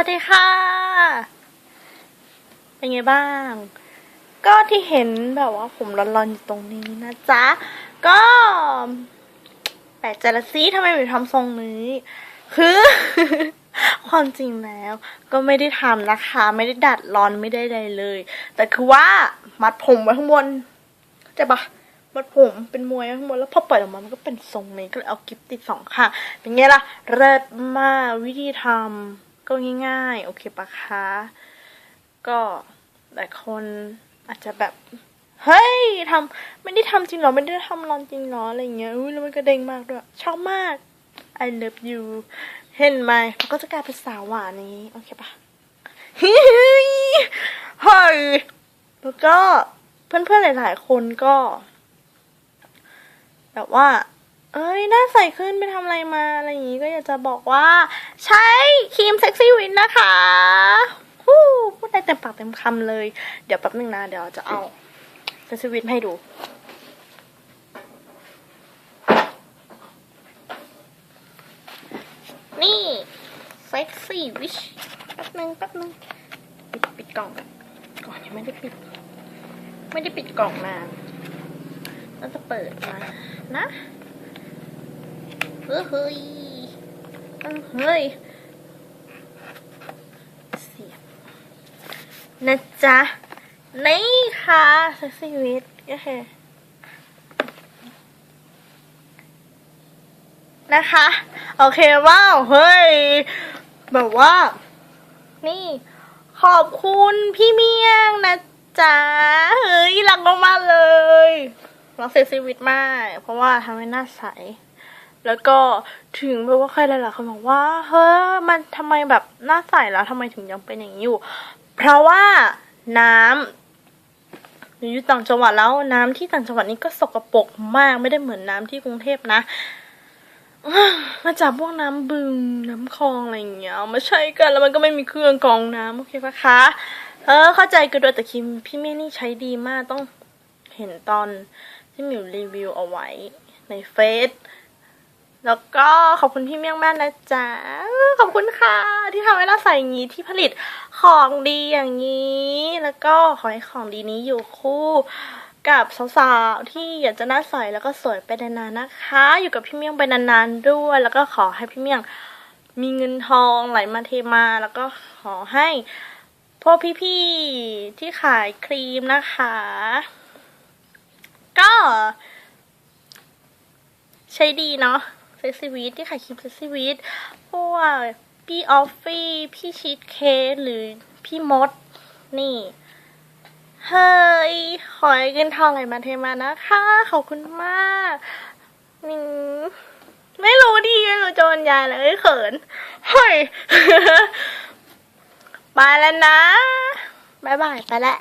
วัสดีค่ะ เป็นไงบ้าง ก็ที่เห็นแบบว่าผมร้อนๆอยู่ตรงนี้นะจ๊ะ ก็แปลกใจละสิทำไมถึงทำทรงนี้ คือ ความจริงแล้ว ก็ไม่ได้ทำนะคะ ไม่ได้ดัดร้อนไม่ได้ใดเลย แต่คือว่ามัดผมไว้ข้างบนใช่ปะมัดผมเป็นมวยไว้ข้างบนแล้วพอปล่อยออกมา มันก็เป็นทรงนี้ก็เลยเอากิฟติดสองข้างเป็นไงล่ะ เลิศมากวิธีทำ ก็ง่ายๆ โอเคปะคะก็หลายคนอาจจะแบบเฮ้ยทำไม่ได้ทำจริงเหรอ ไม่ได้ทำรอนจริงเหรอ อะไรเงี้ยอุ้ยแล้วมันก็เด้งมากด้วย ชอบมาก I love you เห็นไหมมันก็จะกลายเป็นสาวหวานอย่างนี้ โอเคปะเฮ้ยเฮ้ยแล้วก็เพื่อนๆหลายๆคนก็ แบบว่า เอ้ยหน้าใสขึ้นไปทำอะไรมา อะไรอย่างงี้ก็อยากจะบอกว่า ใช้ครีมเซ็กซี่วินนะคะฮู้พูดได้เต็มปากเต็มคำเลย เดี๋ยวแป๊บนึงนะ เดี๋ยวจะเอาเซ็กซี่วินให้ดูนี่เซ็กซี่วิชแป๊บนึงแป๊บนึงปิดปิดกล่องก่อนยังไม่ได้ปิด ไม่ได้ปิดกล่องนานแล้วจะเปิดมานะ เฮ้ยเฮ้ยเฮ้ยเสียบนะจ๊ะ นี่ค่ะเซ็กซี่วิทโอเคนะคะ โอเคว้าวเฮ้ย แบบว่า นี่ ขอบคุณพี่เมียงนะจ๊ะ เฮ้ยรักมากๆเลยรักเซ็กซี่วิทมาก เพราะว่าทำให้หน้าใส แล้วก็ถึงแบบว่าใครหลายๆคนบอกว่า เฮ้ยมันทำไมแบบหน้าใสแล้วทำไมถึงยังเป็นอย่างนี้อยู่ เพราะว่าน้ำอยู่ต่างจังหวัดแล้วน้ำที่ต่างจังหวัดนี้ก็สกปรกมากไม่ได้เหมือนน้ำที่กรุงเทพนะมาจากพวกน้ำบึงน้ำคลองอะไรอย่างเงี้ยมาใช้กันแล้วมันก็ไม่มีเครื่องกรองน้ำโอเคปะคะ เออ เข้าใจกันด้วยแต่คิมพี่เมนี่ใช้ดีมากต้องเห็นตอนที่มิวรีวิวเอาไว้ในเฟซ แล้วก็ขอบคุณพี่เมี่ยงแม่นะจ๊ะ ขอบคุณค่ะ ที่ทำให้เราใส่อย่างนี้ที่ผลิตของดีอย่างนี้ แล้วก็ขอให้ของดีนี้อยู่คู่กับสาวๆที่อยากจะหน้าใสแล้วก็สวยไปนานๆนะคะ อยู่กับพี่เมี่ยงไปนานๆด้วย แล้วก็ขอให้พี่เมี่ยงมีเงินทองไหลมาเทมา แล้วก็ขอให้พวกพี่ๆที่ขายครีมนะคะ ก็ ใช้ดีเนาะ ซ็กซี่วีทที่ขายคลิปเซ็กซี่วีทพวกพี่ออฟฟี่พี่ชีสเคหรือพี่มด นี่ เฮ้ยขอให้เงินทองไหลมาเทมานะคะ ขอบคุณมากนี่ไม่รู้ดีไม่รู้จะบรรยายเลยเขิน เฮ้ย ไปแล้วนะ บ๊ายบาย ไปแล้ว